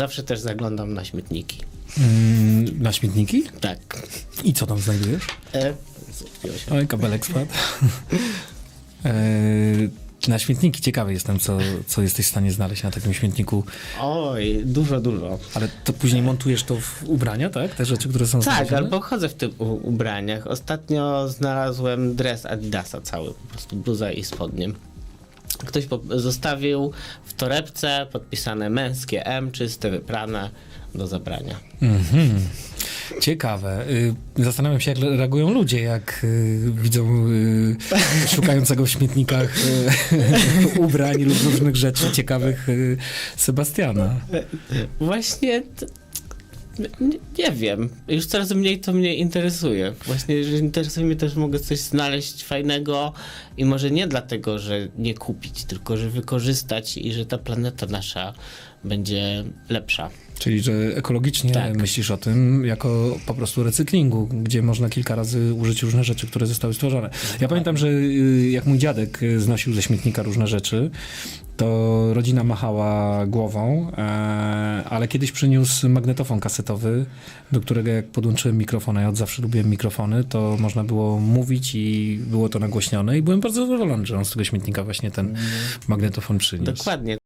Zawsze też zaglądam na śmietniki. Mm, na śmietniki? Tak. I co tam znajdujesz? E. Oj, kabelek spadł. e, na śmietniki ciekawy jestem, co, co jesteś w stanie znaleźć na takim śmietniku. Oj, dużo, dużo. Ale to później montujesz to w ubrania, tak? Te rzeczy, które są Tak, znalezione? albo chodzę w tych ubraniach. Ostatnio znalazłem dres Adidasa cały, po prostu bluza i spodnie. Ktoś zostawił w torebce podpisane męskie M, czyste, wyprane do zabrania. Mhm. Ciekawe. Y, Zastanawiam się, jak reagują ludzie, jak y, widzą y, szukającego w śmietnikach ubrań lub różnych rzeczy ciekawych Sebastiana. Właśnie nie, wiem. Już coraz mniej to mnie interesuje. Właśnie, że interesuje mnie też, mogę coś znaleźć fajnego i może nie dlatego, że nie kupić, tylko że wykorzystać i że ta planeta nasza będzie lepsza. Czyli, że ekologicznie Tak. myślisz o tym jako po prostu recyklingu, gdzie można kilka razy użyć różne rzeczy, które zostały stworzone. Ja pamiętam, że y, jak mój dziadek y, znosił ze śmietnika różne rzeczy, to rodzina machała głową, e, ale kiedyś przyniósł magnetofon kasetowy, do którego jak podłączyłem mikrofon, a ja od zawsze lubiłem mikrofony, to można było mówić i było to nagłośnione i byłem bardzo zadowolony, że on z tego śmietnika właśnie ten magnetofon przyniósł. Dokładnie.